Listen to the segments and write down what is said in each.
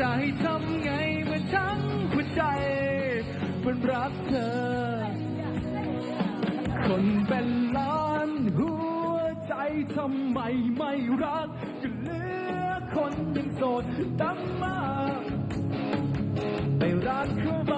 จะให้ทำไงเมื่อทั้งหัวใจมันรักเธอ คนเป็นล้านหัวใจทำไมไม่รักก็เหลือคนยังโสดตั้งมากไปรักเขา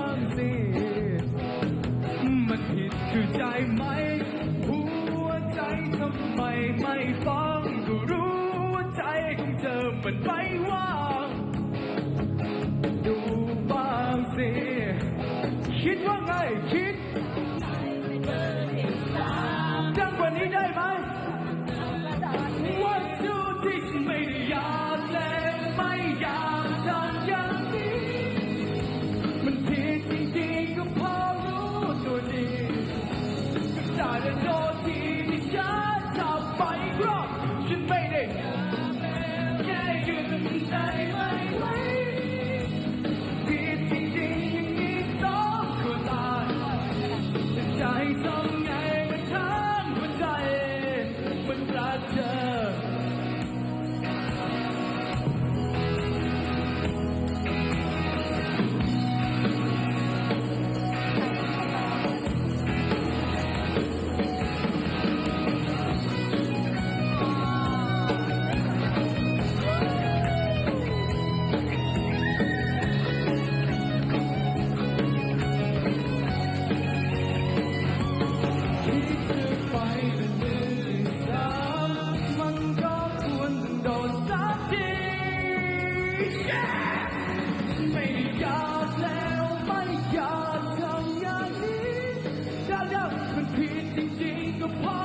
ริงๆก็พอ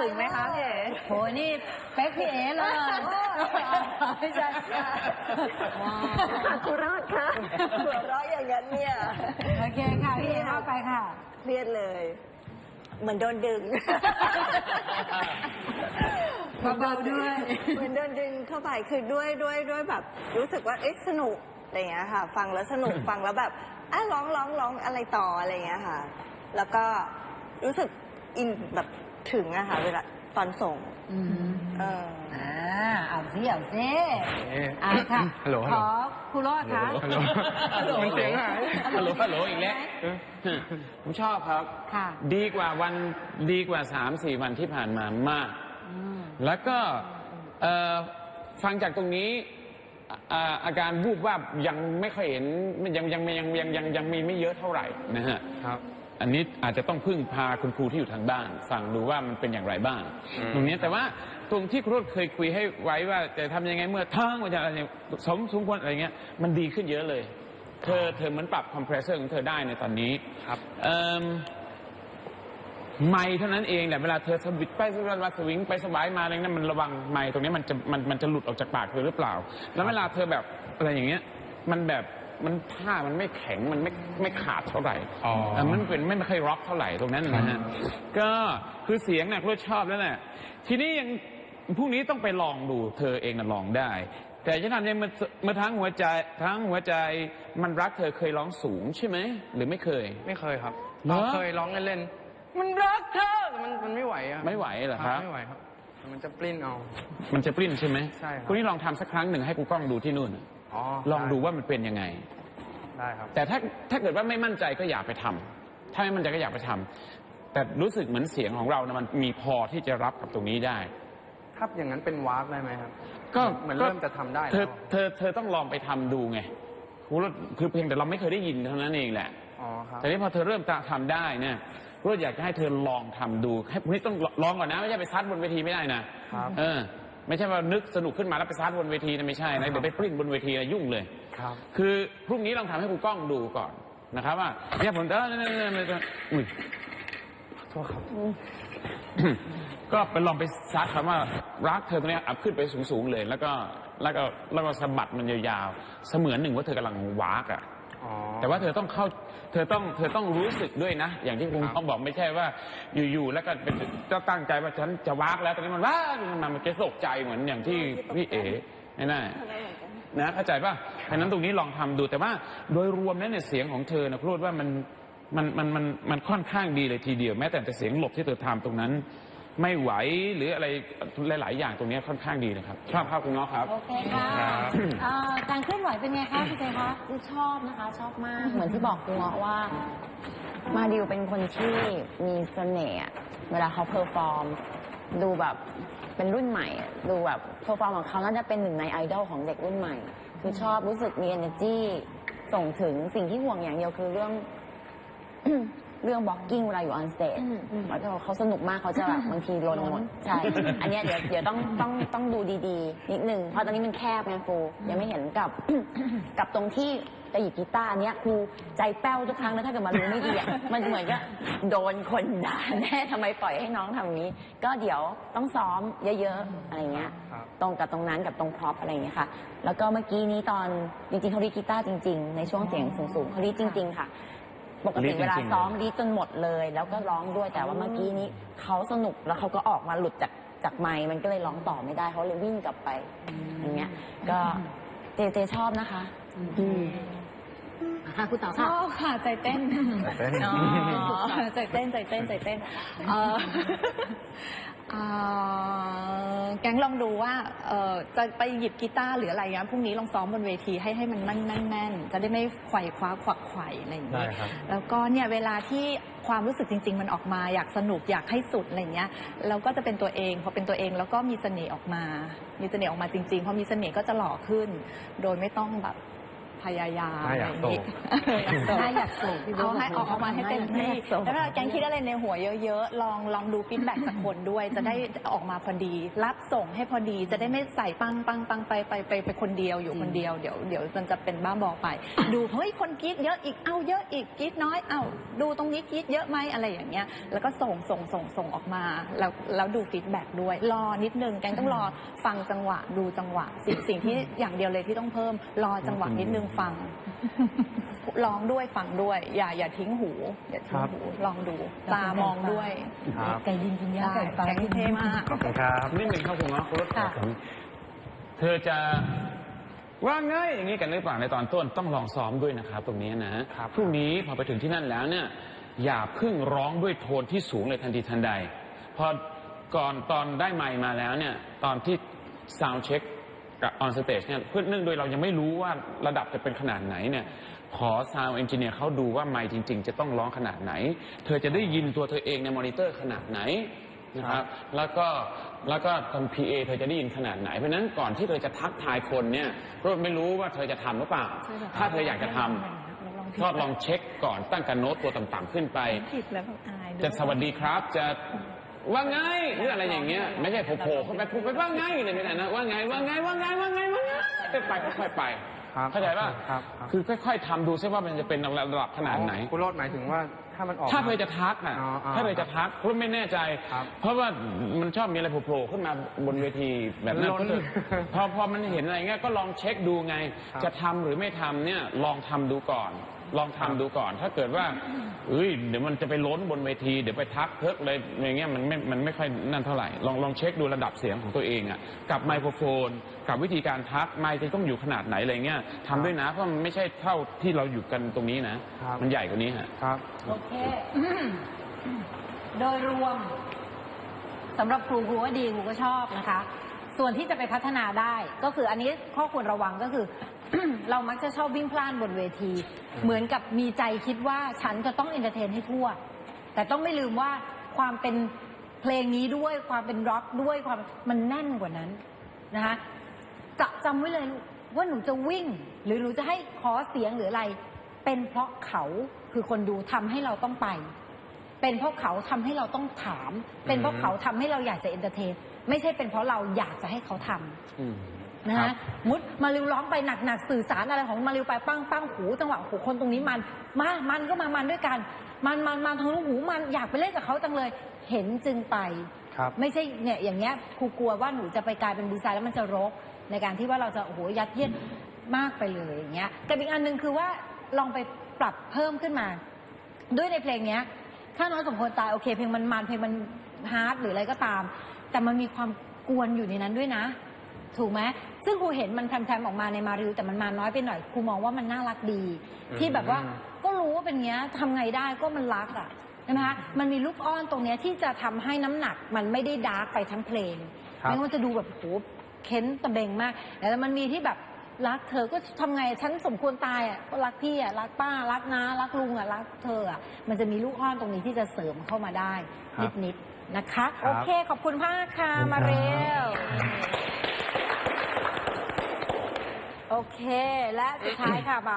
ถึงไหมคะพี่เอ๋โหนี่เป๊กพี่เอ๋เลยไม่ใช่คุณรอดค่ะหัวเราะอย่างนั้นเนี่ยโอเคค่ะพี่เอ๋ว่าไปค่ะ เครียดเลย เหมือนโดนดึง เบาๆด้วย เหมือนโดนดึงเข้าไปคือด้วยด้วยด้วยแบบ รู้สึกว่าเอ๊ะสนุกอะไรอย่างเงี้ยค่ะ ฟังแล้วสนุกฟังแล้วแบบอะร้องร้องร้องอะไรต่ออะไรอย่างเงี้ยค่ะ แล้วก็รู้สึกอินแบบ ถึงอะค่ะเวลาตอนส่งอืมเอออ่าเอาสิเอาสิเอ๊ะอ่าค่ะฮัลโหลฮัลขโหล อครูรอดคะฮัลโหลมันเสียงหาย ฮัลโหลฮัลโหลอีกแล้วผมชอบครับ ค่ะดีกว่าวันดีกว่าสามสี่วันที่ผ่านมามาก อืม แล้วก็เอ่อฟังจากตรงนี้อ่าอาการวูบว่าบยังไม่ค่อยเห็นยังยังยังยังยังยังมีไม่เยอะเท่าไหร่นะฮะ ครับ อันนี้อาจจะต้องพึ่งพาคุณครูที่อยู่ทางบ้าน ฟังดูว่ามันเป็นอย่างไรบ้างอืมตรงนี้แต่ว่าตรงที่ครูโรดเคยคุยให้ไว้ว่าจะทำยังไงเมื่อทั้งว่าจะอะไรเนี่ยสมสมควรอะไรเงี้ยมันดีขึ้นเยอะเลย เธอเธอเหมือนปรับคอมเพรสเซอร์ของเธอได้ในตอนนี้ครับเอิ่มไม่เท่านั้นเองแต่เวลาเธอสวิตไปสวิตมาสวิงไปสบายมาอะไรนั้นมันระวังไม่ตรงนี้มันจะมันมันจะหลุดออกจากปากเธอหรือเปล่า แล้วเวลาเธอแบบอะไรอย่างเงี้ย มันแบบ มันผ้ามันไม่แข็งมันไม่ไม่ขาดเท่าไหร่อ๋อเออมันเป็นไม่ค่อยร็อกเท่าไหร่ตรงนั้นนะฮะก็คือเสียงเนี่ยก็ชอบแล้วแหละทีนี้ยังพรุ่งนี้ต้องไปลองดูเธอเองน่ะลองได้ แต่จะทำยังไงเมื่อเมื่อทั้งหัวใจทั้งหัวใจมันรักเธอเคยร้องสูงใช่ไหมหรือไม่เคย ไม่เคยครับเหรอ เคยร้องเล่นๆมันรักเธอแต่มันมันไม่ไหวอะไม่ไหวเหรอครับไม่ไหวครับ มันจะปลิ้นเอา มันจะปริ้นใช่ไหมใช่ครับ คุณนี่ลองทำสักครั้งหนึ่งให้กูกล้องดูที่นู่น อ๋อลองดูว่ามันเป็นยังไง ได้ครับ แต่ถ้าถ้าเกิดว่าไม่มั่นใจก็อย่าไปทำถ้าไม่มั่นใจก็อย่าไปทำแต่รู้สึกเหมือนเสียงของเรานะมันมีพอที่จะรับกับตรงนี้ได้ถ้าอย่างนั้นเป็นวากได้ไหมครับ ก็เหมือนก็เริ่มจะทำได้เธอแล้วเธอเธอต้องลองไปทำดูไงคือคือเพียงแต่เราไม่เคยได้ยินเท่านั้นเองแหละอ๋อครับแต่นี่พอเธอเริ่มจะทำได้เนี่ยก็อยากจะให้เธอลองทำดูให้นี่ต้องลองก่อนนะ ไม่ใช่ไปซัดบนเวทีไม่ได้นะครับเออ ไม่ใช่ว่านึกสนุกขึ้นมาแล้วไปซัดบนเวทีนะไม่ใช่นะเดี๋ยวไปปริ้นบนเวทีนะยุ่งเลยครับ คือพรุ่งนี้ลองทำให้ครูกล้องดูก่อนนะครับ ว่าเนี่ยผมเออเนี่ยเนี่ยเนี่ยเนี่ยอุ้ยโทษครับ ก็ไปลองไปซัดคำว่ารักเธอตรงเนี้ยอัพขึ้นไปสูงๆเลย แล้วก็แล้วก็แล้วก็สะบัดมันยาวๆเสมือนหนึ่งว่าเธอกำลังวากอะ อ๋อ แต่ว่าเธอต้องเข้า เธอต้อง เธอต้องรู้สึกด้วยนะ อย่างที่คุณครับ ต้องบอกไม่ใช่ว่า อยู่ๆ แล้วก็เป็นจะตั้งใจว่าฉันจะวากแล้วตอนนี้มันว้ามันมามันจะตกใจเหมือนอย่างที่พี่เอ๋ไม่น่า นะเข้าใจป่ะเพราะฉะนั้นตรงนี้ลองทำดู แต่ว่าโดยรวมแล้วเนี่ยเสียงของเธอนะพูดว่ามันมันมันมันมันค่อนข้างดีเลยทีเดียว แม้แต่แต่เสียงหลบที่เธอทำตรงนั้น ไม่ไหวหรืออะไรหลาย ๆ อย่างตรงนี้ค่อนข้างดีเลยครับชอบภาพคุณน้องครับ โอเคค่ะครับเอ่อการเคลื่อนไหวเป็นไงคะพี่เจคะชอบนะคะ ชอบมาก เหมือนที่บอกคุณเงาะว่า มาดิวเป็นคนที่มีเสน่ห์อะเวลาเขาเพอร์ฟอร์ม ดูแบบเป็นรุ่นใหม่อะดูแบบเพอร์ฟอร์มของเขาน่าจะเป็นหนึ่งในไอดอลของเด็กรุ่นใหม่ คือชอบรู้สึกมี energy ส่งถึงสิ่งที่ห่วงอย่างเดียวคือเรื่อง เรื่องบล็อกกิ้งเวลาอยู่ออนสเตจเขาสนุกมากเขาจะแบบบางทีลนหมดใช่ อันเนี้ยเดี๋ยวเดี๋ยวต้องต้องต้องดูดีๆ นิดนึงเพราะตอนนี้มันแคบไงครูยังไม่เห็นกับ กับตรงที่จะหยิบกีตาร์อันเนี้ยครูใจแป้วทุกครั้งแล้วถ้าเกิดมันรู้ไม่ดีอะมันเหมือนกับโดนคนด่าแน่ทำไมปล่อยให้น้องทำอย่างนี้ ก็เดี๋ยวต้องซ้อมเยอะๆอะไรเงี้ยครับตรงกับตรงนั้นกับตรงพร็อพอะไรอย่างเงี้ยค่ะ แล้วก็เมื่อกี้นี้ตอนจริงๆเขาดีดกีตาร์จริง ๆ ในช่วงเสียงสูงๆเขาดีดจริง ๆ ค่ะ ปกติเวลาซ้อมดีดจนหมดเลย แล้วก็ร้องด้วยแต่ว่าเมื่อกี้นี้เขาสนุกแล้วเขาก็ออกมาหลุดจากจากไมค์มันก็เลยร้องต่อไม่ได้เขาเลยวิ่งกลับไปอย่างเงี้ย ก็เจเจชอบนะคะค่ะคุณเต๋าชค่ะอบค่ะใจเต้นเต้นอ๋อใจเต้นใจเต้นใจเต้นเอ่อเอ่อ แก๊งลองดูว่าเอ่อจะไปหยิบกีตาร์หรืออะไรเงี้ยพรุ่งนี้ลองซ้อมบนเวทีให้ให้มันแม่นแม่นแม่นจะได้ไม่ไขว่คว้าขวักไขว่อะไรอย่างได้เงี้ยครับแล้วก็เนี่ยเวลาที่ความรู้สึกจริง ๆ มันออกมาอยากสนุกอยากให้สุดอะไรเงี้ยเราก็จะเป็นตัวเองพอเป็นตัวเองแล้วก็มีเสน่ห์ออกมา มีเสน่ห์ออกมาจริงๆพอมีเสน่ห์ก็จะหล่อขึ้น โดยไม่ต้องแบบ พยายามถ้าอยากอะไรอย่างงี้โศกถ้าอยากสูงเอาให้ออกเอามาให้เต็มที่แล้วถ้าแกงคิดอะไรในหัวเยอะๆ ลองลองดูฟีดแบ็กจากคนด้วย จะได้ออกมาพอดี รับส่งให้พอดี จะได้ไม่ใส่ปังปังปังไปไปไปไปคนเดียวอยู่คนเดียวเดี๋ยวเดี๋ยวมันจะเป็นบ้าบอไป ดูเฮ้ยคนกรีดเยอะอีกเอาเยอะอีกกรีดน้อยเอาดูตรงนี้กรีดเยอะไหมอะไรอย่างเงี้ย แล้วก็ส่งส่งส่งส่งออกมา แล้วแล้วดูฟีดแบ็กด้วย รอนิดนึงแกงต้องรอฟังจังหวะดูจังหวะสิ่งสิ่งที่อย่างเดียวเลยที่ต้องเพิ่มรอจังหวะนิดนึงฟัง ร้องด้วยฟังด้วย อย่าอย่าทิ้งหู อย่าทิ้งหู ลองดู ตามองด้วยครับ ไก่ดินกินย่างได้ไก่ฟ้าแข็งเท่มากขอบคุณครับนิดหนึ่งครับคุณน้องคุณรถค่ะผมเธอจะว่าไงอย่างนี้กันหรือเปล่าในตอนต้นต้องลองซ้อมด้วยนะครับ ตรงนี้นะครับพรุ่งนี้พอไปถึงที่นั่นแล้วเนี่ย อย่าเพิ่งร้องด้วยโทนที่สูงเลยทันทีทันใด พอก่อนตอนได้ไมค์มาแล้วเนี่ย ตอนที่ซาว d ์เช็ค กับออนสเตจเนี่ยเพื่อเนื่องโดยเรายังไม่รู้ว่าระดับจะเป็นขนาดไหนเนี่ยขอซาวเอนจิเนียร์เขาดูว่าไมค์จริง ๆ จะต้องร้องขนาดไหน เธอจะได้ยินตัวเธอเองในมอนิเตอร์ขนาดไหนนะครับแล้วก็แล้วก็ตอน PA เธอจะได้ยินขนาดไหน เพราะฉะนั้นก่อนที่เธอจะทักทายคนเนี่ยก็ไม่รู้ว่าเธอจะทำหรือเปล่า ถ้าเธออยากจะทำก็ลองเช็คก่อนตั้งการโน้ตตัวต่ำๆขึ้นไปผิดแล้วแบบอายด้วยจะสวัสดีครับจะ ว่าไงหรืออะไรอย่างเงี้ย ไม่ใช่โผล่ๆเข้าไปพูดไปว่าไงเลยไม่ได้นะว่าไงว่าไงว่าไงว่าไงว่าไงไปไปค่อยๆไปครับเข้าใจป่ะครับครับคือค่อย ๆทำดูซิว่ามันจะเป็นระดับขนาดไหนคุณโรดหมายถึงว่าถ้ามันออกถ้ามาเธอจะทักอะอ๋ออ๋อถ้าเธอจะทักเพราะไม่แน่ใจครับเพราะว่ามันชอบมีอะไรโผล่ๆขึ้นมาบนเวทีแบบนั้นล้นเพราะเธอพอพอมันเห็นอะไรเงี้ยก็ลองเช็คดูไงครับจะทำหรือไม่ทำเนี่ยลองทำดูก่อน ลองทำดูก่อน ถ้าเกิดว่าเอ้ยเดี๋ยวมันจะไปล้นบนเวที เดี๋ยวไปทักเพิกเลยอย่างเงี้ยมันไม่มันไม่ค่อยนั่นเท่าไหร่ลองลองเช็คดูระดับเสียงของตัวเองอะกับไมโครโฟน กับวิธีการทักไมค์จะต้องอยู่ขนาดไหนอะไรเงี้ยทำด้วยนะเพราะมันไม่ใช่เท่าที่เราอยู่กันตรงนี้นะครับมันใหญ่กว่านี้ฮะครับโอเคโดยรวมสำหรับครูครูก็ดีครูก็ชอบนะคะ ส่วนที่จะไปพัฒนาได้ก็คืออันนี้ข้อควรระวังก็คือ เรามักจะชอบวิ่งพล่านบนเวที เหมือนกับมีใจคิดว่าฉันจะต้องเอนเตอร์เทนให้ทั่ว แต่ต้องไม่ลืมว่าความเป็นเพลงนี้ด้วยความเป็นร็อกด้วยความมันแน่นกว่านั้นนะคะจะจำไว้เลยว่าหนูจะวิ่ง หรือหนูจะให้ขอเสียงหรืออะไร เป็นเพราะเขาคือคนดูทำให้เราต้องไป เป็นเพราะเขาทำให้เราต้องถาม เป็นเพราะเขาทำให้เราอยากจะเอนเตอร์เทน ไม่ใช่เป็นเพราะเราอยากจะให้เขาทำอืม นะครัฮะบ มุดมาริวร้องไปหนักๆสื่อสารอะไรของมาริวไปปั้งปั้งหูจังหวะโหคนตรงนี้มันมามันก็มามันด้วยกัน มันมันมันทางลูกหูมันอยากไปเล่นกับเขาจังเลย เห็นจึงไป ครับ ไม่ใช่เนี่ยอย่างเงี้ยครูกลัวว่าหนูจะไปกลายเป็นดีไซน์แล้วมันจะรก ในการที่ว่าเราจะโอ้โหยัดเยียดมากไปเลยอย่างเงี้ยกับอีกอันหนึ่งคือว่าลองไปปรับเพิ่มขึ้นมา ด้วยในเพลงเนี้ยข้าน้อยสมควรตายโอเคเพลงมันมันเพลงมันฮาร์ดหรืออะไรก็ตาม แต่มันมีความกวนอยู่ในนั้นด้วยนะ ถูกไหมซึ่งครูเห็นมันแพรมๆออกมาในมาริวแต่มันมาน้อยไปหน่อยครูมองว่ามันน่ารักดี ที่แบบว่าก็รู้ว่าเป็นเงี้ยทำไงได้ก็มันรักอะใช่ไหมคะมันมีลูกอ้อนตรงเนี้ยที่จะทำให้น้ำหนักมันไม่ได้ดาร์กไปทั้งเพลงครับ ไม่งั้นมันจะดูแบบโหเค้นตะเบงมากแต่มันมีที่แบบรักเธอก็ทำไงฉันสมควรตายอะก็รักพี่อะรักป้ารักน้ารักลุงอะรักเธออะมันจะมีลูกอ้อนตรงนี้ที่จะเสริมเข้ามาได้ครับนิดๆนะคะครัโอบเคขอบคุณมากค่ะมาเร็ว โอเค และสุดท้ายค่ะบ่าว